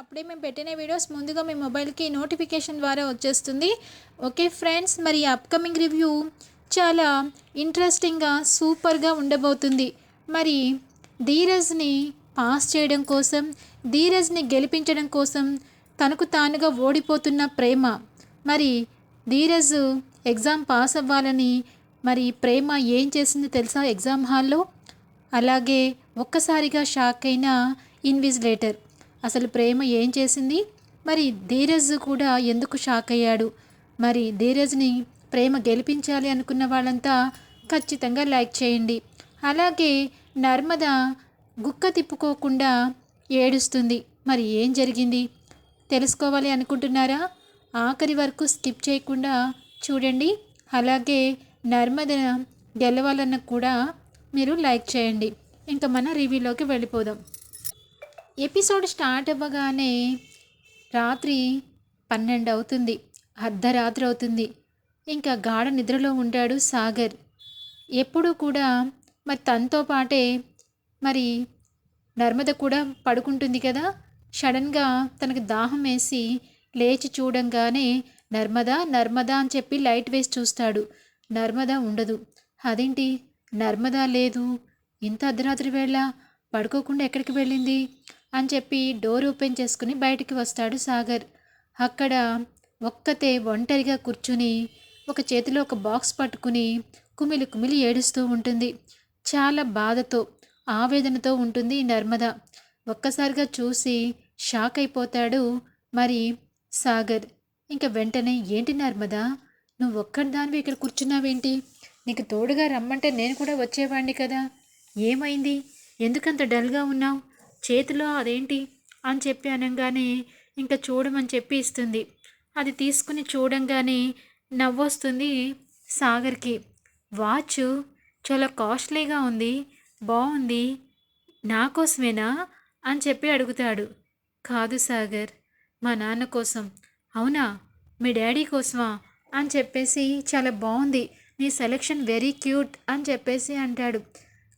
అప్పుడే మేము పెట్టిన వీడియోస్ ముందుగా మీ మొబైల్కి నోటిఫికేషన్ ద్వారా వచ్చేస్తుంది. ఓకే ఫ్రెండ్స్ మరి అప్కమింగ్ రివ్యూ చాలా ఇంట్రెస్టింగ్గా సూపర్గా ఉండబోతుంది. మరి ధీరజ్ని పాస్ చేయడం కోసం ధీరజ్ని గెలిపించడం కోసం తనకు తానుగా ఓడిపోతున్న ప్రేమ. మరి ధీరజ్ ఎగ్జామ్ పాస్ అవ్వాలని మరి ప్రేమ ఏం చేసిందో తెలుసా ఎగ్జామ్ హాల్లో? అలాగే ఒక్కసారిగా షాక్ అయిన ఇన్విజిలేటర్. అసలు ప్రేమ ఏం చేసింది? మరి ధీరజ్ కూడా ఎందుకు షాక్ అయ్యాడు? మరి ధీరజ్ని ప్రేమ గెలిపించాలి అనుకున్న వాళ్ళంతా ఖచ్చితంగా లైక్ చేయండి. అలాగే నర్మద గుక్క తిప్పుకోకుండా ఏడుస్తుంది. మరి ఏం జరిగింది? తెలుసుకోవాలి అనుకుంటున్నారా? ఆఖరి వరకు స్కిప్ చేయకుండా చూడండి. అలాగే నర్మద గెలవాలన్న కూడా మీరు లైక్ చేయండి. ఇంకా మన రివ్యూలోకి వెళ్ళిపోదాం. ఎపిసోడ్ స్టార్ట్ అవ్వగానే రాత్రి పన్నెండు అవుతుంది అర్ధరాత్రి అవుతుంది. ఇంకా గాఢ నిద్రలో ఉంటాడు సాగర్. ఎప్పుడూ కూడా మరి తనతో పాటే మరి నర్మద కూడా పడుకుంటుంది కదా. సడన్గా తనకు దాహం వేసి లేచి చూడంగానే నర్మదా నర్మదా అని చెప్పి లైట్ వేసి చూస్తాడు. నర్మదా ఉండదు. అదేంటి? నర్మదా లేదు. ఇంత అర్ధరాత్రి వేళ పడుకోకుండా ఎక్కడికి వెళ్ళింది? అని చెప్పి డోర్ ఓపెన్ చేసుకుని బయటికి వస్తాడు సాగర్. అక్కడ ఒక్కతే ఒంటరిగా కూర్చుని ఒక చేతిలో ఒక బాక్స్ పట్టుకుని కుమిలి కుమిలి ఏడుస్తూ ఉంటుంది. చాలా బాధతో ఆవేదనతో ఉంటుంది నర్మద. ఒక్కసారిగా చూసి షాక్ అయిపోతాడు మరి సాగర్. ఇంకా వెంటనే ఏంటి నర్మదా? నువ్వు ఒక్కడిదానివి ఇక్కడ కూర్చున్నావేంటి? నీకు తోడుగా రమ్మంటే నేను కూడా వచ్చేవాడిని కదా. ఏమైంది? ఎందుకంత డల్గా ఉన్నావు? చేతిలో అదేంటి అని చెప్పి అనగానే ఇంకా చూడమని చెప్పి ఇస్తుంది. అది తీసుకుని చూడంగానే నవ్వొస్తుంది సాగర్కి. వాచ్ చాలా కాస్ట్లీగా ఉంది బాగుంది నా కోసమేనా అని చెప్పి అడుగుతాడు. కాదు సాగర్ మా నాన్న కోసం. అవునా మీ డాడీ కోసమా అని చెప్పేసి చాలా బాగుంది నీ సెలెక్షన్ వెరీ క్యూట్ అని చెప్పేసి అంటాడు.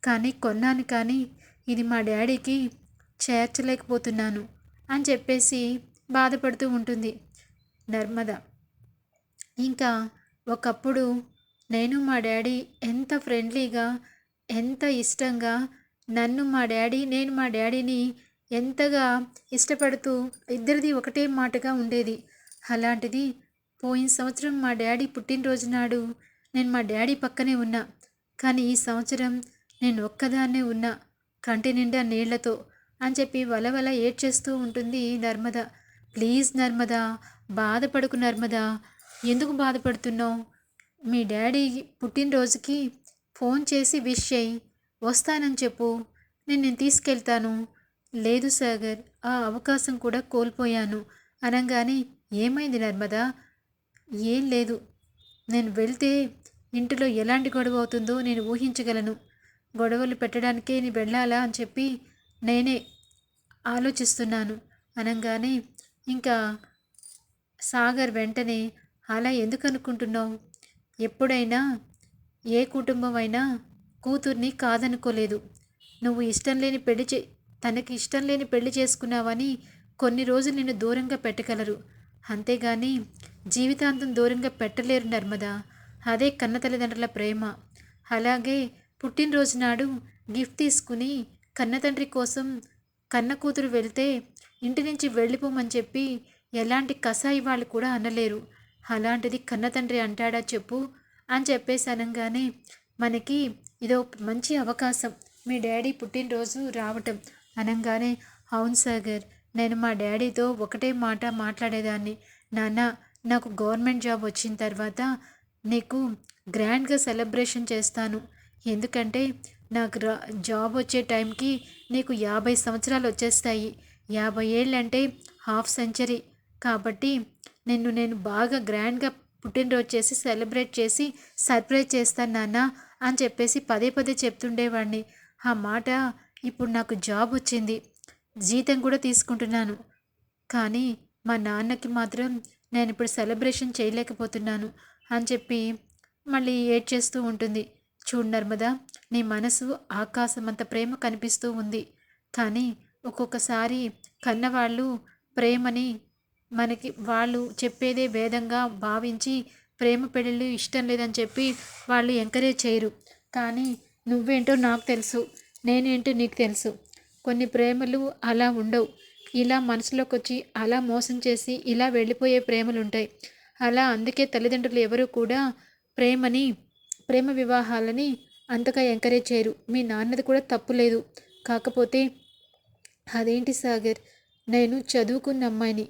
కానీ కొన్నాను కానీ ఇది మా డాడీకి చేర్చలేకపోతున్నాను అని చెప్పేసి బాధపడుతూ ఉంటుంది నర్మద. ఇంకా ఒకప్పుడు నేను మా డాడీ ఎంత ఫ్రెండ్లీగా ఎంత ఇష్టంగా నన్ను మా డాడీ నేను మా డాడీని ఎంతగా ఇష్టపడుతూ ఇద్దరిది ఒకటే మాటగా ఉండేది. అలాంటిది పోయిన సంవత్సరం మా డాడీ పుట్టినరోజు నాడు నేను మా డాడీ పక్కనే ఉన్నా. కానీ ఈ సంవత్సరం నేను ఒక్కదాన్నే ఉన్నా కంటి నిండా నీళ్ళతో. అని చెప్పి వలవల ఏడ్చేస్తూ ఉంటుంది నర్మద. ప్లీజ్ నర్మద బాధపడుకు నర్మద. ఎందుకు బాధపడుతున్నావు? మీ డాడీ పుట్టినరోజుకి ఫోన్ చేసి విష్ చేయి. వస్తానని చెప్పు. నేను నేను తీసుకెళ్తాను. లేదు సాగర్ ఆ అవకాశం కూడా కోల్పోయాను. అనగానే ఏమైంది నర్మదా? ఏం లేదు. నేను వెళ్తే ఇంటిలో ఎలాంటి గొడవ అవుతుందో నేను ఊహించగలను. గొడవలు పెట్టడానికే నేను వెళ్ళాలా? అని చెప్పి నేనే ఆలోచిస్తున్నాను అనగానే ఇంకా సాగర్ వెంటనే అలా ఎందుకు అనుకుంటున్నావు? ఎప్పుడైనా ఏ కుటుంబం అయినా కూతుర్ని కాదనుకోలేదు. నువ్వు ఇష్టం లేని పెళ్ళి చే తనకి ఇష్టం లేని పెళ్ళి చేసుకున్నావని కొన్ని రోజులు నిన్ను దూరంగా పెట్టగలరు. అంతేగాని జీవితాంతం దూరంగా పెట్టలేరు నర్మదా. అదే కన్న తల్లిదండ్రుల ప్రేమ. అలాగే పుట్టినరోజు నాడు గిఫ్ట్ తీసుకుని కన్నతండ్రి కోసం కన్న కూతురు వెళ్తే ఇంటి నుంచి వెళ్ళిపోమని చెప్పి ఎలాంటి కసాయి వాళ్ళు కూడా అనలేరు. అలాంటిది కన్న తండ్రి అంటాడా చెప్పు అని చెప్పేసి అనగానే మనకి ఇదో మంచి అవకాశం. మీ డాడీ పుట్టినరోజు రావటం అనగానే అవును సాగర్ నేను మా డాడీతో ఒకటే మాట మాట్లాడేదాన్ని. నాన్న నాకు గవర్నమెంట్ జాబ్ వచ్చిన తర్వాత నీకు గ్రాండ్గా సెలబ్రేషన్ చేస్తాను. ఎందుకంటే నాకు రా జాబ్ వచ్చే టైంకి నీకు యాభై సంవత్సరాలు వచ్చేస్తాయి. యాభై ఏళ్ళు అంటే హాఫ్ సెంచరీ. కాబట్టి నిన్ను నేను బాగా గ్రాండ్గా పుట్టినరోజు చేసి సెలబ్రేట్ చేసి సర్ప్రైజ్ చేస్తాను నాన్న అని చెప్పేసి పదే పదే చెప్తుండేవాడిని. ఆ మాట ఇప్పుడు నాకు జాబ్ వచ్చింది. జీతం కూడా తీసుకుంటున్నాను. కానీ మా నాన్నకి మాత్రం నేను ఇప్పుడు సెలబ్రేషన్ చేయలేకపోతున్నాను అని చెప్పి మళ్ళీ ఏడ్ చేస్తూ ఉంటుంది. చూడు నర్మదా నీ మనసు ఆకాశమంత ప్రేమ కనిపిస్తూ ఉంది. కానీ ఒక్కొక్కసారి కన్నవాళ్ళు ప్రేమని మనకి వాళ్ళు చెప్పేదే భేదంగా భావించి ప్రేమ పెళ్ళిళ్ళు ఇష్టం లేదని చెప్పి వాళ్ళు ఎంకరేజ్ చేయరు. కానీ నువ్వేంటో నాకు తెలుసు నేనేంటో నీకు తెలుసు. కొన్ని ప్రేమలు అలా ఉండవు. ఇలా మనసులోకి వచ్చి అలా మోసం చేసి ఇలా వెళ్ళిపోయే ప్రేమలు ఉంటాయి అలా అందుకే తల్లిదండ్రులు ఎవరు కూడా ప్రేమని ప్రేమ వివాహాలని అంతగా ఎంకరేజ్ చేయరు. మీ నాన్నది కూడా తప్పు లేదు. కాకపోతే అదేంటి సాగర్? నేను చదువుకున్న అమ్మాయిని.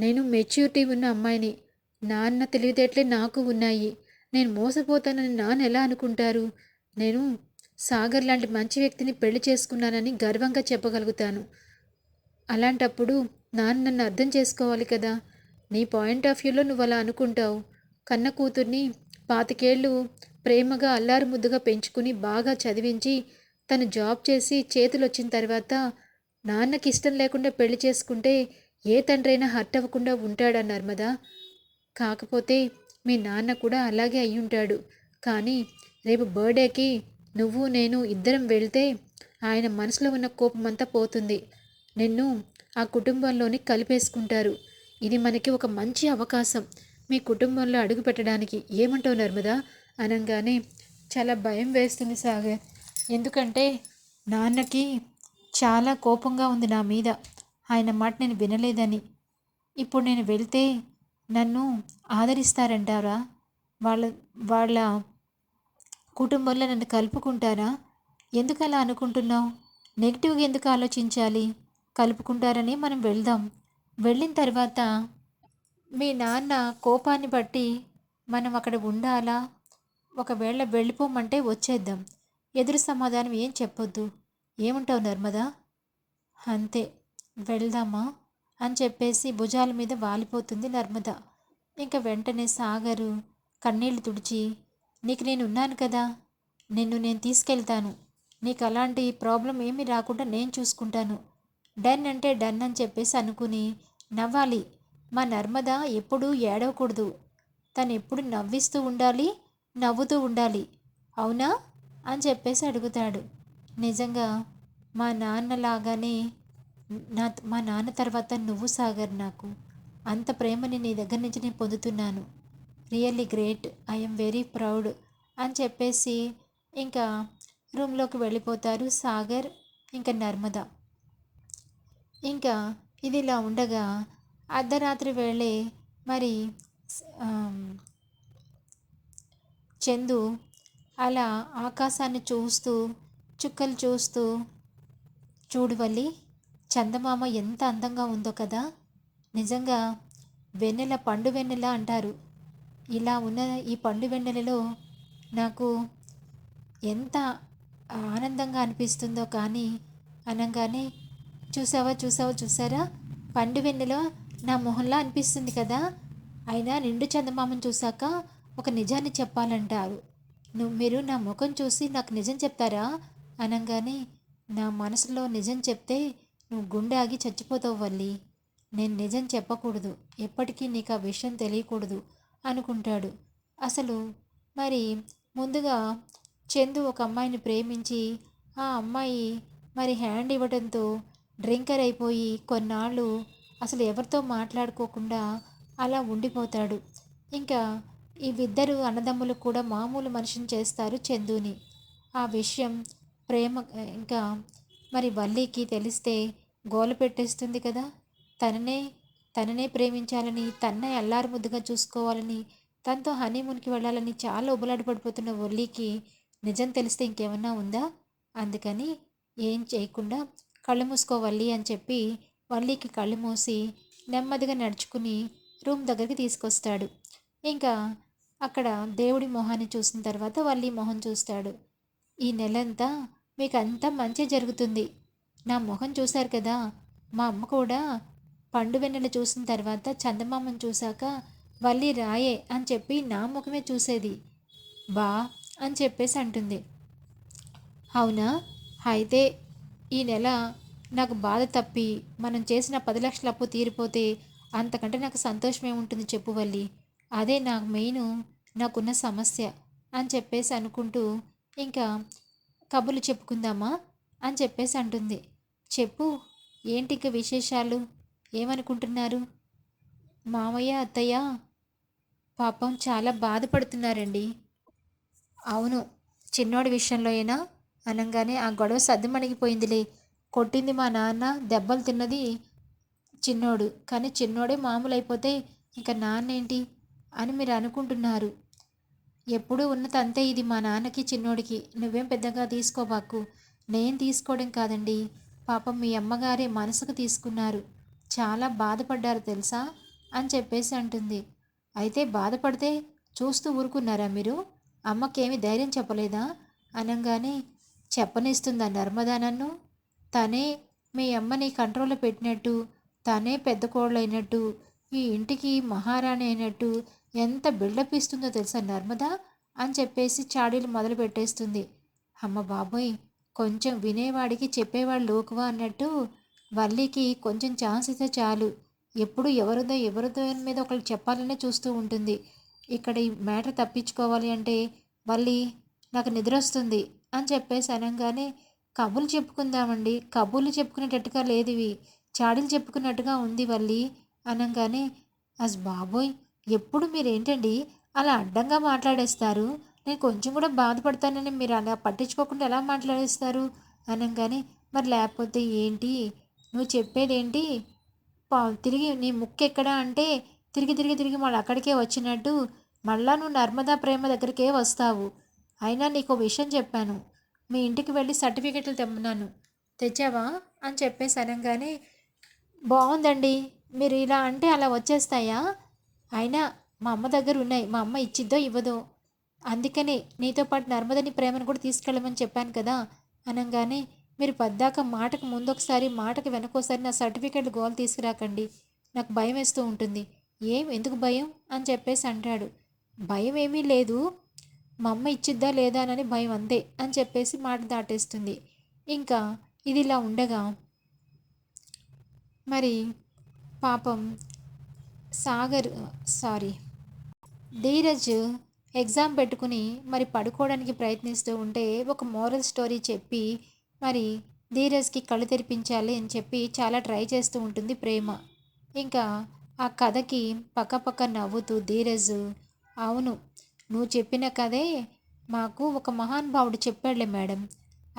నేను మెచ్యూరిటీ ఉన్న అమ్మాయిని. నాన్న తెలివితేటలే నాకు ఉన్నాయి. నేను మోసపోతానని నాన్న ఎలా అనుకుంటారు? నేను సాగర్ లాంటి మంచి వ్యక్తిని పెళ్ళి చేసుకున్నానని గర్వంగా చెప్పగలుగుతాను. అలాంటప్పుడు నాన్న నన్ను అర్థం చేసుకోవాలి కదా? నీ పాయింట్ ఆఫ్ వ్యూలో నువ్వు అలా అనుకుంటావు. కన్న కూతుర్ని పాతికేళ్ళు ప్రేమగా అల్లారు ముద్దుగా పెంచుకుని బాగా చదివించి తను జాబ్ చేసి చేతులు వచ్చిన తర్వాత నాన్నకి ఇష్టం లేకుండా పెళ్ళి చేసుకుంటే ఏ తండ్రైనా హర్ట్ అవ్వకుండా ఉంటాడా నర్మదా? కాకపోతే మీ నాన్న కూడా అలాగే అయి ఉంటాడు. కానీ రేపు బర్త్డేకి నువ్వు నేను ఇద్దరం వెళ్తే ఆయన మనసులో ఉన్న కోపం అంతా పోతుంది. నిన్ను ఆ కుటుంబంలోని కలిపేసుకుంటారు. ఇది మనకి ఒక మంచి అవకాశం. మీ కుటుంబంలో అడుగు పెట్టడానికి. ఏమంటావు నర్మదా? అనగానే చాలా భయం వేస్తుంది సాగర్. ఎందుకంటే నాన్నకి చాలా కోపంగా ఉంది నా మీద. ఆయన మాట నేను వినలేదని. ఇప్పుడు నేను వెళ్తే నన్ను ఆదరిస్తారంటారా? వాళ్ళ వాళ్ళ కుటుంబంలో నన్ను కలుపుకుంటారా? ఎందుకు అలా అనుకుంటున్నావు? నెగిటివ్గా ఎందుకు ఆలోచించాలి? కలుపుకుంటారని మనం వెళ్దాం. వెళ్ళిన తర్వాత మీ నాన్న కోపాన్ని బట్టి మనం అక్కడ ఉండాలా? ఒకవేళ వెళ్ళిపోమంటే వచ్చేద్దాం. ఎదురు సమాధానం ఏం చెప్పొద్దు. ఏముంటావు నర్మదా? అంతే. వెళ్దామా? అని చెప్పేసి భుజాల మీద వాలిపోతుంది నర్మద. ఇంకా వెంటనే సాగరు. కన్నీళ్ళు తుడిచి నీకు నేను ఉన్నాను కదా. నిన్ను నేను తీసుకెళ్తాను. నీకు అలాంటి ప్రాబ్లం ఏమీ రాకుండా నేను చూసుకుంటాను. డన్ అంటే డన్ అని చెప్పేసి అనుకుని నవ్వాలి. మా నర్మద ఎప్పుడూ ఏడవకూడదు. తను ఎప్పుడు నవ్విస్తూ ఉండాలి నవ్వుతూ ఉండాలి. అవునా? అని చెప్పేసి అడుగుతాడు. నిజంగా మా నాన్నలాగానే నా మా నాన్న తర్వాత నువ్వు సాగర్ నాకు. అంత ప్రేమని నీ దగ్గర నుంచి నేను పొందుతున్నాను. Really great. I'm very proud అని చెప్పేసి ఇంకా రూమ్లోకి వెళ్ళిపోతారు సాగర్ ఇంకా నర్మద. ఇంకా ఇది ఇలా ఉండగా అర్ధరాత్రి వేళే మరి చందు అలా ఆకాశాన్ని చూస్తూ చుక్కలు చూస్తూ చూడువల్లి చందమామ ఎంత అందంగా ఉందో కదా. నిజంగా వెన్నెల పండు వెన్నెల అంటారు. ఇలా ఉన్న ఈ పండు వెన్నెలలో నాకు ఎంత ఆనందంగా అనిపిస్తుందో కానీ అనగానే చూసావా చూసావా చూసారా? పండు వెన్నెల నా మొహంలా అనిపిస్తుంది కదా. అయినా నిండు చందమామను చూశాక ఒక నిజాన్ని చెప్పాలంటారు. నువ్వు మీరు నా ముఖం చూసి నాకు నిజం చెప్తారా? అనగానే నా మనసులో నిజం చెప్తే నువ్వు గుండె ఆగి చచ్చిపోతావు వల్లి. నేను నిజం చెప్పకూడదు. ఎప్పటికీ నీకు ఆ విషయం తెలియకూడదు అనుకుంటాడు. అసలు మరి ముందుగా చందు ఒక అమ్మాయిని ప్రేమించి ఆ అమ్మాయి మరి హ్యాండ్ ఇవ్వడంతో డ్రింకర్ అయిపోయి కొన్నాళ్ళు అసలు ఎవరితో మాట్లాడుకోకుండా అలా ఉండిపోతాడు. ఇంకా ఇవిద్దరు అన్నదమ్ములు కూడా మామూలు మనిషిని చేస్తారు చందుని. ఆ విషయం ప్రేమ ఇంకా మరి వల్లికి తెలిస్తే గోల పెట్టేస్తుంది కదా. తననే తననే ప్రేమించాలని తన్నే అల్లారు ముద్దుగా చూసుకోవాలని తనతో హనీమూన్కి వెళ్ళాలని చాలా ఉబలాడి పడిపోతున్న వల్లికి నిజం తెలిస్తే ఇంకేమన్నా ఉందా? అందుకని ఏం చేయకుండా కళ్ళు మూసుకోవల్లి అని చెప్పి వల్లికి కళ్ళు మూసి నెమ్మదిగా నడుచుకుని రూమ్ దగ్గరికి తీసుకొస్తాడు. ఇంకా అక్కడ దేవుడి మొహాన్ని చూసిన తర్వాత వల్లి మొహం చూస్తాడు. ఈ నెలంతా మీకు అంతా మంచి జరుగుతుంది. నా మొహం చూశారు కదా. మా అమ్మ కూడా పండు వెన్నెల చూసిన తర్వాత చందమామను చూశాక వల్లి రాయే అని చెప్పి నా ముఖమే చూసేది. బా అని చెప్పేసి అంటుంది. అవునా? అయితే ఈ నెల నాకు బాధ తప్పి మనం చేసిన పది లక్షల అప్పు తీరిపోతే అంతకంటే నాకు సంతోషమే ఉంటుంది చెప్పు వల్లి. అదే నాకు మెయిన్ నాకున్న సమస్య అని చెప్పేసి అనుకుంటూ ఇంకా కబుర్లు చెప్పుకుందామా అని చెప్పేసి అంటుంది. చెప్పు ఏంటి ఇక విశేషాలు? ఏమనుకుంటున్నారు? మామయ్య అత్తయ్య? పాపం చాలా బాధపడుతున్నారండి. అవును చిన్నోడి విషయంలో అయినా అనగానే ఆ గొడవ సర్దుమణిగిపోయిందిలే. కొట్టింది మా నాన్న దెబ్బలు తిన్నది చిన్నోడు. కానీ చిన్నోడే మామూలు అయిపోతే ఇంక నాన్న ఏంటి అని మీరు అనుకుంటున్నారు. ఎప్పుడూ ఉన్నతంతే అంతే ఇది మా నాన్నకి చిన్నోడికి. నువ్వేం పెద్దగా తీసుకోబాకు నేను తీసుకోవడం కాదండి. పాపం మీ అమ్మగారే మనసుకు తీసుకున్నారు. చాలా బాధపడ్డారు తెలుసా? అని చెప్పేసి అంటుంది. అయితే బాధపడితే చూస్తూ ఊరుకున్నారా మీరు? అమ్మకేమి ధైర్యం చెప్పలేదా? అనగానే చెప్పనిస్తుందా నర్మదా నన్ను. తనే మీ అమ్మని కంట్రోల్లో పెట్టినట్టు తనే పెద్ద కోళ్ళైనట్టు ఈ ఇంటికి మహారాణి అయినట్టు ఎంత బిల్డప్ ఇస్తుందో తెలుసా నర్మదా? అని చెప్పేసి చాడీలు మొదలు పెట్టేస్తుంది. అమ్మ బాబోయ్ కొంచెం వినేవాడికి చెప్పేవాడు లోకువా అన్నట్టు వల్లికి కొంచెం ఛాన్స్ ఇస్తే చాలు. ఎప్పుడు ఎవరిదో ఎవరిదో మీద ఒకళ్ళు చెప్పాలనే చూస్తూ ఉంటుంది. ఇక్కడ ఈ మ్యాటర్ తప్పించుకోవాలి అంటే వల్లి నాకు నిద్ర వస్తుంది అని చెప్పేసి అనగానే కబుర్లు చెప్పుకుందామండి. కబుర్లు చెప్పుకునేటట్టుగా లేదు ఇవి చాడీలు చెప్పుకున్నట్టుగా ఉంది వల్లి అనగానే అస్ బాబోయ్ ఎప్పుడు మీరేంటండి అలా అడ్డంగా మాట్లాడేస్తారు? నేను కొంచెం కూడా బాధపడతానని మీరు అలా పట్టించుకోకుండా ఎలా మాట్లాడేస్తారు? అనగానే మరి లేకపోతే ఏంటి? నువ్వు చెప్పేదేంటి? పా తిరిగి నీ ముక్కు ఎక్కడా అంటే తిరిగి తిరిగి తిరిగి మళ్ళీ అక్కడికే వచ్చినట్టు మళ్ళా నువ్వు నర్మదా ప్రేమ దగ్గరికే వస్తావు. అయినా నీకు విషయం చెప్పాను. మీ ఇంటికి వెళ్ళి సర్టిఫికెట్లు తెమ్మన్నాను. తెచ్చావా? అని చెప్పేసి అనగానే బాగుందండి మీరు ఇలా అంటే అలా వచ్చేస్తాయా? అయినా మా అమ్మ దగ్గర ఉన్నాయి. మా అమ్మ ఇచ్చిద్దో ఇవ్వదో. అందుకనే నీతో పాటు నర్మదని ప్రేమను కూడా తీసుకెళ్ళమని చెప్పాను కదా అనగానే మీరు పద్దాక మాటకు ముందొకసారి మాటకు వెనకోసారి నా సర్టిఫికేట్ గోల్ తీసుకురాకండి. నాకు భయం వేస్తూ ఉంటుంది. ఏం? ఎందుకు భయం? అని చెప్పేసి అంటాడు. భయం ఏమీ లేదు. మా అమ్మ ఇచ్చిద్దా లేదా అని భయం అంతే అని చెప్పేసి మాట దాటేస్తుంది. ఇంకా ఇది ఇలా ఉండగా మరి పాపం సాగర్ సారీ ధీరజ్ ఎగ్జామ్ పెట్టుకుని మరి పడుకోవడానికి ప్రయత్నిస్తూ ఉంటే ఒక మోరల్ స్టోరీ చెప్పి మరి ధీరజ్కి కళ్ళు తెరిపించాలి అని చెప్పి చాలా ట్రై చేస్తూ ఉంటుంది ప్రేమ. ఇంకా ఆ కథకి పక్కపక్క నవ్వుతూ ధీరజ్ అవును నువ్వు చెప్పిన కథే మాకు ఒక మహానుభావుడు చెప్పాడులే మేడం.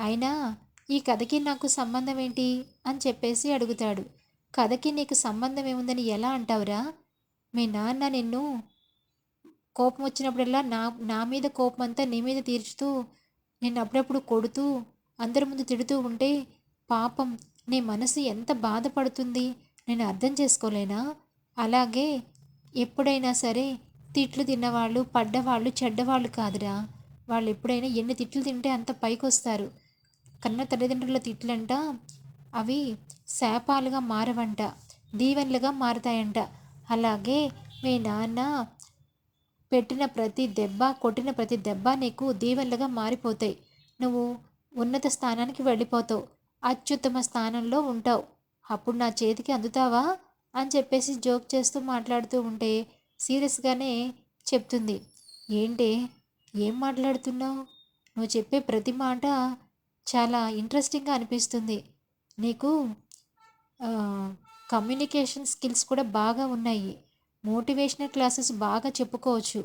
అయినా ఈ కథకి నాకు సంబంధం ఏంటి? అని చెప్పేసి అడుగుతాడు. కథకి నీకు సంబంధం ఏముందని ఎలా అంటావురా? మీ నాన్న నిన్ను కోపం వచ్చినప్పుడల్లా నా నా మీద కోపం అంతా నీ మీద తీర్చుతూ నేను అప్పుడప్పుడు కొడుతూ అందరి ముందు తిడుతూ ఉంటే పాపం నీ మనసు ఎంత బాధపడుతుంది నేను అర్థం చేసుకోలేనా? అలాగే ఎప్పుడైనా సరే తిట్లు తిన్నవాళ్ళు పడ్డవాళ్ళు చెడ్డవాళ్ళు కాదురా. వాళ్ళు ఎప్పుడైనా ఎన్ని తిట్లు తింటే అంత పైకి వస్తారు కన్న తల్లిదండ్రుల తిట్లంట అవి శాపాలుగా మారవంట దీవెనలుగా మారతాయంట. అలాగే మీ నాన్న పెట్టిన ప్రతి దెబ్బ కొట్టిన ప్రతి దెబ్బ నీకు దీవెనలుగా మారిపోతాయి. నువ్వు ఉన్నత స్థానానికి వెళ్ళిపోతావు. అత్యుత్తమ స్థానంలో ఉంటావు. అప్పుడు నా చేతికి అందుతావా? అని చెప్పేసి జోక్ చేస్తూ మాట్లాడుతూ ఉంటే సీరియస్గానే చెప్తుంది. ఏంటి? ఏం మాట్లాడుతున్నావు? నువ్వు చెప్పే ప్రతి మాట చాలా ఇంట్రెస్టింగ్గా అనిపిస్తుంది. నీకు కమ్యూనికేషన్ స్కిల్స్ కూడా బాగా ఉన్నాయి. మోటివేషనల్ క్లాసెస్ బాగా చెప్పుకోవచ్చు.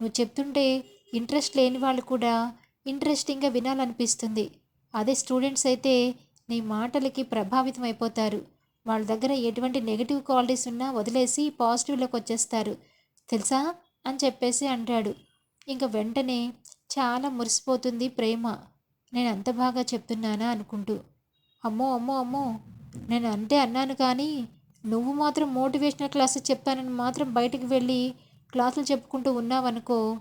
నువ్వు చెప్తుంటే ఇంట్రెస్ట్ లేని వాళ్ళు కూడా ఇంట్రెస్టింగ్గా వినాలనిపిస్తుంది. అదే స్టూడెంట్స్ అయితే నీ మాటలకి ప్రభావితం అయిపోతారు. వాళ్ళ దగ్గర ఎటువంటి నెగిటివ్ క్వాలిటీస్ ఉన్నా వదిలేసి పాజిటివ్లోకి వచ్చేస్తారు. తెలుసా? అని చెప్పేసి అంటాడు. ఇంకా వెంటనే చాలా మురిసిపోతుంది ప్రేమ. నేను అంత బాగా చెప్తున్నానా అనుకుంటూ. అమ్మో అమ్మో అమ్మో! నేను అంటే అన్నాను కానీ నువ్వు మాత్రం మోటివేషనల్ క్లాసెస్ చెప్తానని మాత్రం బయటికి వెళ్ళి క్లాసులు చెప్పుకుంటూ ఉన్నావనుకో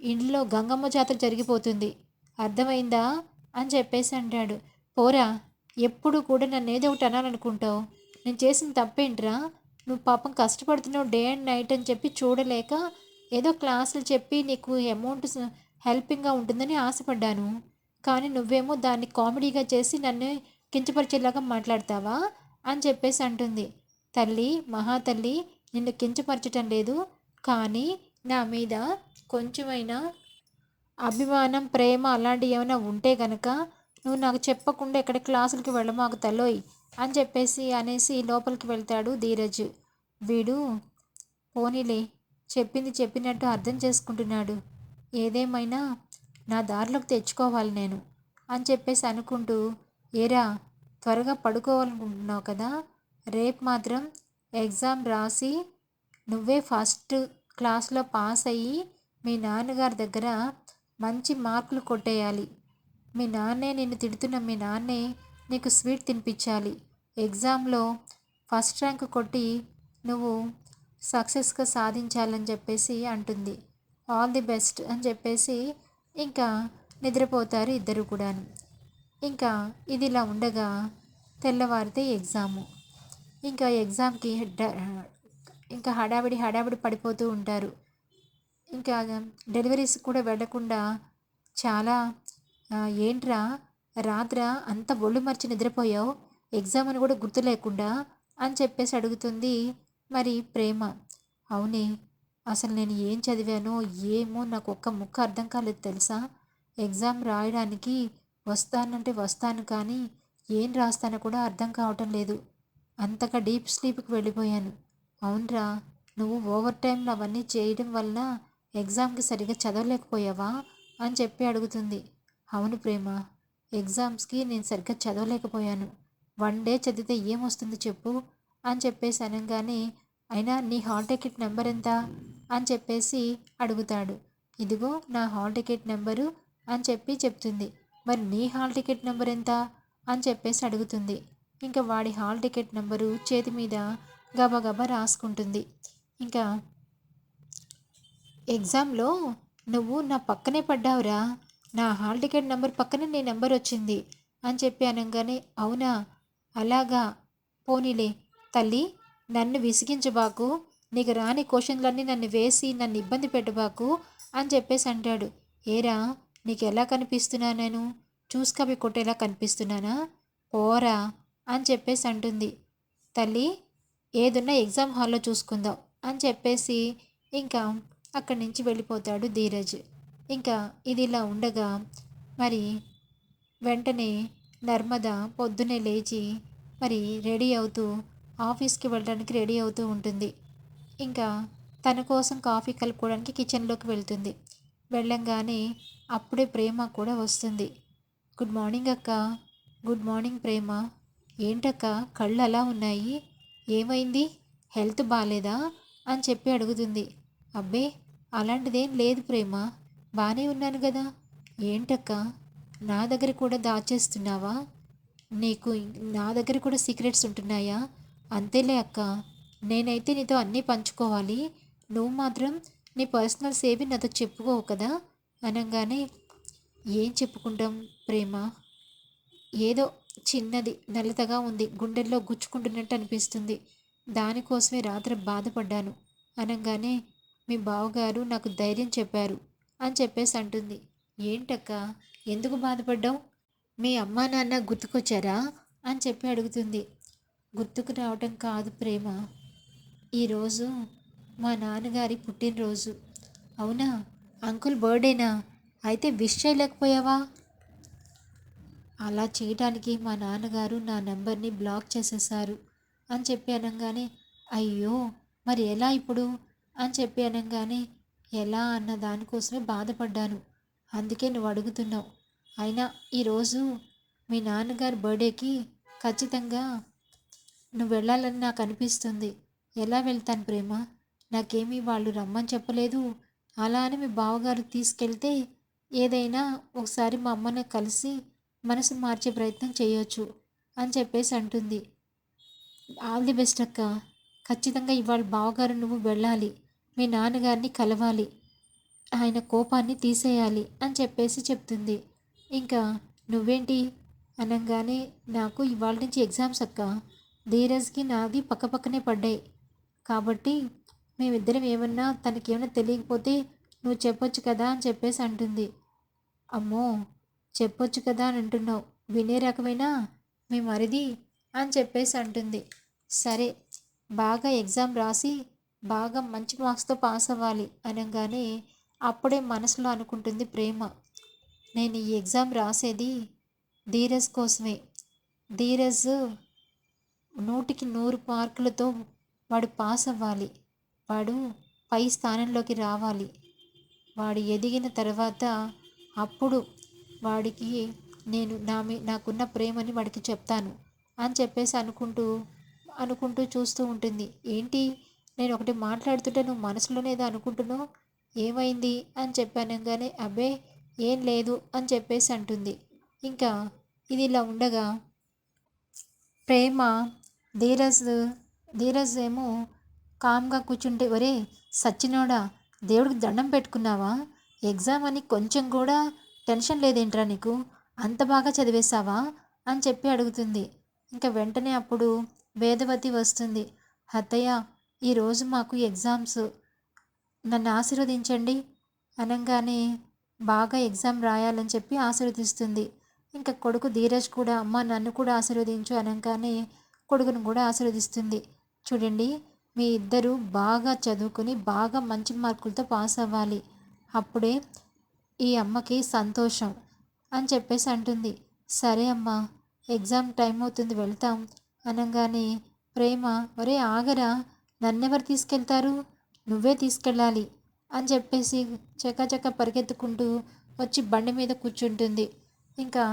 ఇంట్లో గంగమ్మ జాతర జరిగిపోతుంది. అర్థమైందా? అని చెప్పేసి అంటాడు. పోరా ఎప్పుడు కూడా నన్ను ఏదో ఒకటి అనాలనుకుంటావు. నేను చేసిన తప్పేంట్రా? నువ్వు పాపం కష్టపడుతున్నావు డే అండ్ నైట్ అని చెప్పి చూడలేక ఏదో క్లాసులు చెప్పి నీకు అమౌంట్ హెల్పింగ్గా ఉంటుందని ఆశపడ్డాను. కానీ నువ్వేమో దాన్ని కామెడీగా చేసి నన్ను కించపరిచేలాగా మాట్లాడతావా? అని చెప్పేసి అంటుంది. తల్లి మహాతల్లి నిన్ను కించపరచటం లేదు. కానీ నా మీద కొంచెమైనా అభిమానం ప్రేమ అలాంటివి ఏమైనా ఉంటే గనక నువ్వు నాకు చెప్పకుండా ఎక్కడ క్లాసులకి వెళ్ళమాకు తల్లోయ్ అని చెప్పేసి అనేసి లోపలికి వెళ్తాడు ధీరజ్. వీడు పోనీలే చెప్పింది చెప్పినట్టు అర్థం చేసుకుంటున్నాడు. ఏదేమైనా నా దారిలోకి తెచ్చుకోవాలి నేను అని చెప్పేసి అనుకుంటూ ఏరా త్వరగా పడుకోవాలనుకుంటున్నావు కదా. రేపు మాత్రం ఎగ్జామ్ రాసి నువ్వే ఫస్ట్ క్లాస్లో పాస్ అయ్యి మీ నాన్నగారి దగ్గర మంచి మార్కులు కొట్టేయాలి. మీ నాన్నే నిన్ను తిడుతున్న మీ నాన్నే నీకు స్వీట్ తినిపించాలి. ఎగ్జామ్లో ఫస్ట్ ర్యాంక్ కొట్టి నువ్వు సక్సెస్గా సాధించాలని చెప్పేసి అంటుంది. ఆల్ ది బెస్ట్ అని చెప్పేసి ఇంకా నిద్రపోతారు ఇద్దరు కూడాను. ఇంకా ఇది ఇలా ఉండగా తెల్లవారితే ఎగ్జాము. ఇంకా ఎగ్జామ్కి ఇంకా హడావిడి హడావిడి పడిపోతూ ఉంటారు. ఇంకా డెలివరీస్ కూడా వెళ్ళకుండా చాలా ఏంట్రా రాత్ర అంత ఒళ్ళు మర్చి నిద్రపోయావు? ఎగ్జామ్ అని కూడా గుర్తు లేకుండా అని చెప్పేసి అడుగుతుంది మరి ప్రేమ. అవునే అసలు నేను ఏం చదివానో ఏమో నాకు ఒక్క ముక్క అర్థం కాలేదు తెలుసా? ఎగ్జామ్ రాయడానికి వస్తానంటే వస్తాను కానీ ఏం రాస్తానో కూడా అర్థం కావటం లేదు. అంతగా డీప్ స్లీప్కి వెళ్ళిపోయాను. అవునరా నువ్వు ఓవర్ టైంలో అవన్నీ చేయడం వలన ఎగ్జామ్కి సరిగ్గా చదవలేకపోయావా? అని చెప్పి అడుగుతుంది. అవును ప్రేమ ఎగ్జామ్స్కి నేను సరిగ్గా చదవలేకపోయాను. వన్ డే చదివితే ఏమొస్తుంది చెప్పు? అని చెప్పేసి అనగానే అయినా నీ హాల్ టికెట్ నెంబర్ ఎంత? అని చెప్పేసి అడుగుతాడు. ఇదిగో నా హాల్ టికెట్ నెంబరు అని చెప్పి చెప్తుంది. మరి నీ హాల్ టికెట్ నెంబర్ ఎంత? అని చెప్పేసి అడుగుతుంది. ఇంకా వాడి హాల్ టికెట్ నెంబరు చేతి మీద గబగబా రాసుకుంటుంది. ఇంకా ఎగ్జామ్లో నువ్వు నా పక్కనే పడ్డావురా. నా హాల్ టికెట్ నెంబర్ పక్కనే నీ నెంబర్ వచ్చింది అని చెప్పి అనగానే అవునా? అలాగా. పోనీలే. తల్లి నన్ను విసిగించబాకు నీకు రాని క్వశ్చన్లన్నీ నన్ను వేసి నన్ను ఇబ్బంది పెట్టబాకు అని చెప్పేసి అంటాడు. ఏరా? నీకు ఎలా కనిపిస్తున్నా నేను? చూసుకవి కొట్టేలా కనిపిస్తున్నానా? పోరా అని చెప్పేసి అంటుంది. తల్లి ఏదున్నా ఎగ్జామ్ హాల్లో చూసుకుందాం అని చెప్పేసి ఇంకా అక్కడి నుంచి వెళ్ళిపోతాడు ధీరజ్. ఇంకా ఇది ఇలా ఉండగా మరి వెంటనే నర్మద పొద్దునే లేచి మరి రెడీ అవుతూ ఆఫీస్కి వెళ్ళడానికి రెడీ అవుతూ ఉంటుంది. ఇంకా తన కోసం కాఫీ కలుపుకోవడానికి కిచెన్లోకి వెళ్తుంది. వెళ్ళంగానే అప్పుడే ప్రేమ కూడా వస్తుంది. గుడ్ మార్నింగ్ అక్క. Good morning Prema. ఏంటక్క? కళ్ళు అలా ఉన్నాయి. ఏమైంది? హెల్త్ బాగాలేదా అని చెప్పి అడుగుతుంది. అబ్బే అలాంటిదేం లేదు ప్రేమ. బాగానే ఉన్నాను కదా ఏంటక్క? నా దగ్గర కూడా దాచేస్తున్నావా? నీకు నా దగ్గర కూడా సీక్రెట్స్ ఉంటున్నాయా? అంతేలే అక్క. నేనైతే నీతో అన్నీ పంచుకోవాలి. నువ్వు మాత్రం నీ పర్సనల్స్ ఏవి నాతో చెప్పుకోవు కదా? అనగానే ఏం చెప్పుకుంటాం ప్రేమ? ఏదో చిన్నది నల్లతగా ఉంది గుండెల్లో గుచ్చుకుంటున్నట్టు అనిపిస్తుంది. దానికోసమే రాత్రి బాధపడ్డాను. అనగానే మీ బావగారు నాకు ధైర్యం చెప్పారు అని చెప్పేసి అంటుంది. ఏంటక్క? ఎందుకు బాధపడ్డావు? మీ అమ్మా నాన్న గుర్తుకొచ్చారా? అని చెప్పి అడుగుతుంది. గుర్తుకు రావటం కాదు ప్రేమ. ఈరోజు మా నాన్నగారి పుట్టినరోజు. అవునా? అంకుల్ బర్త్డేనా? అయితే విష్ చేయలేకపోయావా? అలా చేయడానికి మా నాన్నగారు నా నెంబర్ని బ్లాక్ చేసేసారు అని చెప్పి అనగానే అయ్యో మరి ఎలా ఇప్పుడు? అని చెప్పి అనగానే ఎలా అన్న దానికోసమే బాధపడ్డాను. అందుకే నువ్వు అడుగుతున్నావు. అయినా ఈరోజు మీ నాన్నగారి బర్త్డేకి ఖచ్చితంగా నువ్వు వెళ్ళాలని నాకు అనిపిస్తుంది. ఎలా వెళ్తాను ప్రేమ? నాకేమీ వాళ్ళు రమ్మని చెప్పలేదు. అలా అని మీ బావగారు తీసుకెళ్తే ఏదైనా ఒకసారి మా అమ్మని కలిసి మనసు మార్చే ప్రయత్నం చేయొచ్చు అని చెప్పేసి అంటుంది. ఆల్ ది బెస్ట్ అక్క. ఖచ్చితంగా ఇవాళ బావగారు నువ్వు వెళ్ళాలి. మీ నాన్నగారిని కలవాలి. ఆయన కోపాన్ని తీసేయాలి అని చెప్పేసి చెప్తుంది. ఇంకా నువ్వేంటి? అనగానే నాకు ఇవాళ నుంచి ఎగ్జామ్స్ అక్క. ధీరజ్కి నాది పక్కపక్కనే పడ్డాయి. కాబట్టి మేమిద్దరం ఏమన్నా తనకేమైనా తెలియకపోతే నువ్వు చెప్పొచ్చు కదా అని చెప్పేసి అంటుంది. అమ్మో చెప్పొచ్చు కదా అని అంటున్నావు. వినే రకమైనా? మీ మరిది? అని చెప్పేసి అంటుంది. సరే బాగా ఎగ్జామ్ రాసి బాగా మంచి మార్క్స్తో పాస్ అవ్వాలి అనగానే అప్పుడే మనసులో అనుకుంటుంది ప్రేమ. నేను ఈ ఎగ్జామ్ రాసేది ధీరజ్ కోసమే. ధీరజ్ నూటికి నూరు మార్కులతో వాడు పాస్ అవ్వాలి. వాడు పై స్థానంలోకి రావాలి. వాడు ఎదిగిన తర్వాత అప్పుడు వాడికి నేను నా మీ నాకున్న ప్రేమని వాడికి చెప్తాను అని చెప్పేసి అనుకుంటూ అనుకుంటూ చూస్తూ ఉంటుంది. ఏంటి? నేను ఒకటి మాట్లాడుతుంటే నువ్వు మనసులోనే ఏదో అనుకుంటున్నావు? ఏమైంది? అని చెప్పానంగానే అబ్బే ఏం లేదు అని చెప్పేసి అంటుంది. ఇంకా ఇది ఇలా ఉండగా ప్రేమ ధీరజ్ ధీరజ్ ఏమో కామ్గా కూర్చుంటే ఒరే సచ్చినోడా దేవుడికి దండం పెట్టుకున్నావా? ఎగ్జామ్ అని కొంచెం కూడా టెన్షన్ లేదేంట్రా నీకు? అంత బాగా చదివేశావా? అని చెప్పి అడుగుతుంది. ఇంకా వెంటనే అప్పుడు వేదవతి వస్తుంది. అత్తయ్య ఈరోజు మాకు ఎగ్జామ్స్. నన్ను ఆశీర్వదించండి అనగానే బాగా ఎగ్జామ్ రాయాలని చెప్పి ఆశీర్వదిస్తుంది. ఇంకా కొడుకు ధీరజ్ కూడా అమ్మ నన్ను కూడా ఆశీర్వదించు అనగానే కొడుకును కూడా ఆశీర్వదిస్తుంది. చూడండి మీ ఇద్దరు బాగా చదువుకుని బాగా మంచి మార్కులతో పాస్ అవ్వాలి. అప్పుడే ఈ అమ్మకి సంతోషం అని చెప్పేసి అంటుంది. సరే అమ్మా ఎగ్జామ్ టైం అవుతుంది వెళ్తాం. అనగానే ప్రేమ ఒరే ఆగరా నన్నెవరు తీసుకెళ్తారు? నువ్వే తీసుకెళ్ళాలి అని చెప్పేసి చకచక పరిగెత్తుకుంటూ వచ్చి బండి మీద కూర్చుంటుంది. ఇంకా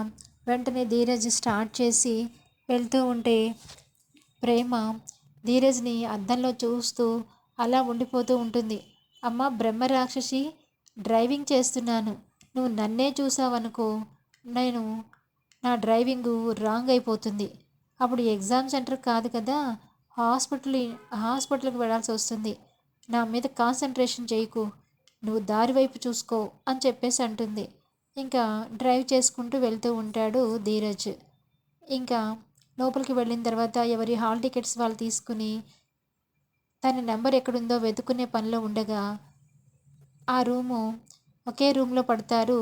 వెంటనే ధీరజ్ స్టార్ట్ చేసి వెళ్తూ ఉంటే ప్రేమ ధీరజ్ని అద్దంలో చూస్తూ అలా ఉండిపోతూ ఉంటుంది. అమ్మ బ్రహ్మరాక్షసి డ్రైవింగ్ చేస్తున్నాను. నువ్వు నన్నే చూసావనుకో నేను నా డ్రైవింగు రాంగ్ అయిపోతుంది. అప్పుడు ఎగ్జామ్ సెంటర్ కాదు కదా హాస్పిటల్ హాస్పిటల్కి వెళ్ళాల్సి వస్తుంది. నా మీద కాన్సన్ట్రేషన్ చేయకు. నువ్వు దారి వైపు చూసుకో అని చెప్పేసి అంటుంది. ఇంకా డ్రైవ్ చేసుకుంటూ వెళ్తూ ఉంటాడు ధీరజ్. ఇంకా లోపలికి వెళ్ళిన తర్వాత ఎవరి హాల్ టికెట్స్ వాళ్ళు తీసుకుని తన నెంబర్ ఎక్కడుందో వెతుకునే పనిలో ఉండగా ఆ రూము ఒకే రూమ్లో పడతారు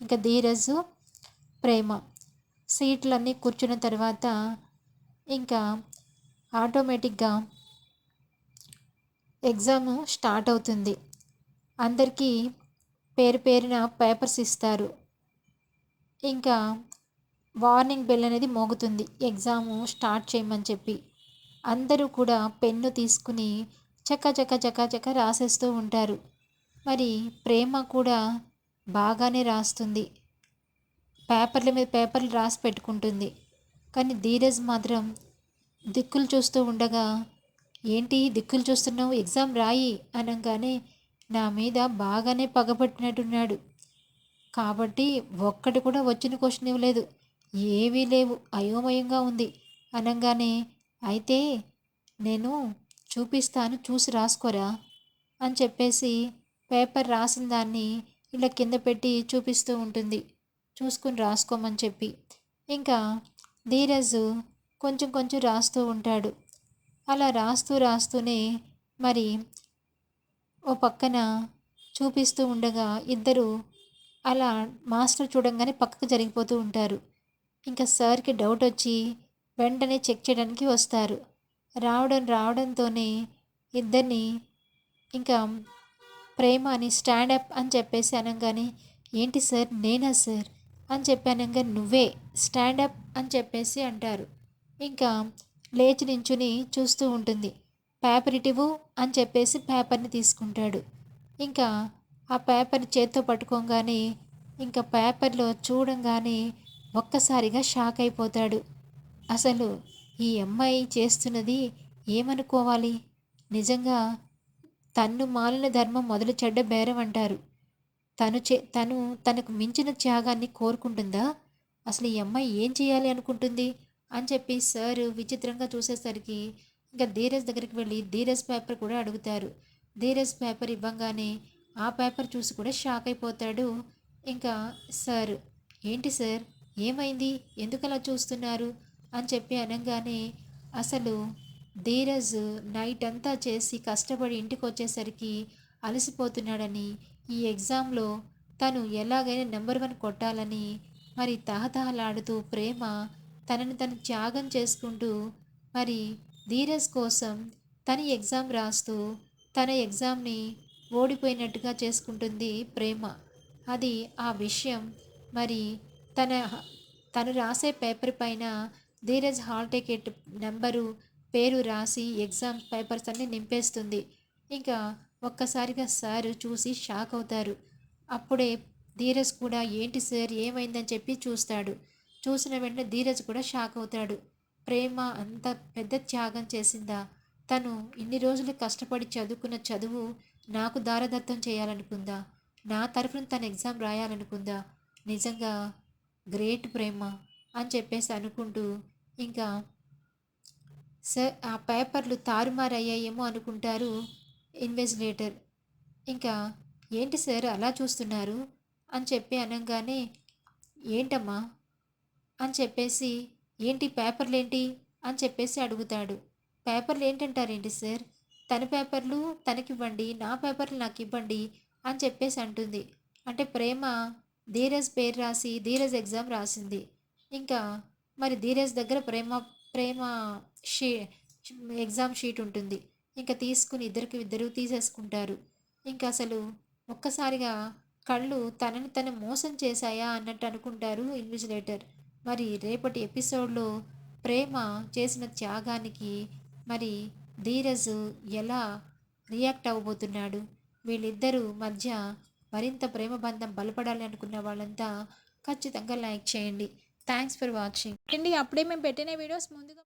ఇంకా ధీరజు ప్రేమ. సీట్లన్నీ కూర్చున్న తర్వాత ఇంకా ఆటోమేటిక్గా ఎగ్జామ్ స్టార్ట్ అవుతుంది. అందరికీ పేరు పేరున పేపర్స్ ఇస్తారు. ఇంకా వార్నింగ్ బెల్ అనేది మోగుతుంది. ఎగ్జాము స్టార్ట్ చేయమని చెప్పి. అందరూ కూడా పెన్ను తీసుకుని చక్క చక్క చక్క చక్క రాసేస్తూ ఉంటారు. మరి ప్రేమ కూడా బాగానే రాస్తుంది. పేపర్ల మీద పేపర్లు రాసి పెట్టుకుంటుంది. కానీ ధీరజ్ మాత్రం దిక్కులు చూస్తూ ఉండగా ఏంటి దిక్కులు చూస్తున్నావు? ఎగ్జామ్ రాయి అనగానే నా మీద బాగానే పగబట్టినట్టున్నాడు కాబట్టి ఒక్కటి కూడా వచ్చిన క్వశ్చన్ ఇవ్వలేదు. ఏవీ లేవు. అయోమయంగా ఉంది. అనగానే అయితే నేను చూపిస్తాను చూసి రాసుకోరా అని చెప్పేసి పేపర్ రాసిన దాన్ని ఇలా కింద పెట్టి చూపిస్తూ ఉంటుంది. చూసుకుని రాసుకోమని చెప్పి. ఇంకా ధీరజ్ కొంచెం కొంచెం రాస్తూ ఉంటాడు. అలా రాస్తూ రాస్తూనే మరి ఓ పక్కన చూపిస్తూ ఉండగా ఇద్దరు అలా మాస్టర్ చూడంగానే పక్కకు జరిగిపోతూ ఉంటారు. ఇంకా సార్కి డౌట్ వచ్చి వెంటనే చెక్ చేయడానికి వస్తారు. రావడం రావడంతోనే ఇద్దరిని ఇంకా ప్రేమ అని స్టాండప్ అని చెప్పేసి అనగానే ఏంటి సార్? నేనా సార్? అని చెప్పానంగా నువ్వే స్టాండప్ అని చెప్పేసి అంటారు. ఇంకా లేచి నించుని చూస్తూ ఉంటుంది. పేపర్ ఇటివు అని చెప్పేసి పేపర్ని తీసుకుంటాడు. ఇంకా ఆ పేపర్ని చేత్తో పట్టుకోగానే ఇంకా పేపర్లో చూడంగానే ఒక్కసారిగా షాక్ అయిపోతాడు. అసలు ఈ అమ్మాయి చేస్తున్నది ఏమనుకోవాలి? నిజంగా తన్ను మాలిన ధర్మం మొదలు చెడ్డ బేరం అంటారు. తను చే తను తనకు మించిన త్యాగాన్ని కోరుకుంటుందా? అసలు ఈ అమ్మాయి ఏం చేయాలి అనుకుంటుంది? అని చెప్పి సార్ విచిత్రంగా చూసేసరికి ఇంకా ధీరజ్ దగ్గరికి వెళ్ళి ధీరజ్ పేపర్ కూడా అడుగుతారు. ధీరజ్ పేపర్ ఇవ్వంగానే ఆ పేపర్ చూసి కూడా షాక్ అయిపోతాడు ఇంకా సార్. ఏంటి సార్? ఏమైంది? ఎందుకలా చూస్తున్నారు? అని చెప్పి అనగానే అసలు ధీరజ్ నైట్ అంతా చేసి కష్టపడి ఇంటికి వచ్చేసరికి అలసిపోతున్నాడని ఈ ఎగ్జామ్లో తను ఎలాగైనా నెంబర్ వన్ కొట్టాలని మరి తహతహలాడుతూ ప్రేమ తనని తను త్యాగం చేసుకుంటూ మరి ధీరజ్ కోసం తన ఎగ్జామ్ రాస్తూ తన ఎగ్జామ్ని ఓడిపోయినట్టుగా చేసుకుంటుంది ప్రేమ. అది ఆ విషయం మరి తన తను రాసే పేపర్ పైన ధీరజ్ హాల్ టికెట్ నెంబరు పేరు రాసి ఎగ్జామ్ పేపర్స్ అన్నీ నింపేస్తుంది. ఇంకా ఒక్కసారిగా సార్ చూసి షాక్ అవుతారు. అప్పుడే ధీరజ్ కూడా ఏంటి సార్ ఏమైందని చెప్పి చూస్తాడు. చూసిన వెంటనే ధీరజ్ కూడా షాక్ అవుతాడు. ప్రేమ అంత పెద్ద త్యాగం చేసిందా? తను ఇన్ని రోజులు కష్టపడి చదువుకున్న చదువు నాకు దారదత్తం చేయాలనుకుందా? నా తరఫున తను ఎగ్జామ్ రాయాలనుకుందా? నిజంగా గ్రేట్ ప్రేమ అని చెప్పేసి అనుకుంటూ ఇంకా సార్ ఆ పేపర్లు తారుమారయ్యాయేమో అనుకుంటారు ఇన్వెస్టిగేటర్. ఇంకా ఏంటి సార్ అలా చూస్తున్నారు? అని చెప్పి అనగానే ఏంటమ్మా? అని చెప్పేసి ఏంటి పేపర్లు ఏంటి అని చెప్పేసి అడుగుతాడు. పేపర్లు ఏంటంటారేంటి సార్? తన పేపర్లు తనకివ్వండి నా పేపర్లు నాకు ఇవ్వండి అని చెప్పేసి అంటుంది. అంటే ప్రేమ ధీరజ్ పేరు రాసి ధీరజ్ ఎగ్జామ్ రాసింది. ఇంకా మరి ధీరజ్ దగ్గర Prema Prema she exam sheet ఉంటుంది. ఇంకా తీసుకుని ఇద్దరికి ఇద్దరు తీసేసుకుంటారు. ఇంకా అసలు ఒక్కసారిగా కళ్ళు తనని తను మోసం చేశాయా అన్నట్టు అనుకుంటారు ఇన్విజిలేటర్. మరి రేపటి ఎపిసోడ్లో ప్రేమ చేసిన త్యాగానికి మరి ధీరజ్ ఎలా రియాక్ట్ అవ్వబోతున్నాడు? వీళ్ళిద్దరూ మధ్య మరింత ప్రేమ బంధం బలపడాలి అనుకున్న వాళ్ళంతా ఖచ్చితంగా లైక్ చేయండి. థ్యాంక్స్ ఫర్ వాచింగ్ అండి అప్పుడే మేము పెట్టిన వీడియోస్ ముందుగా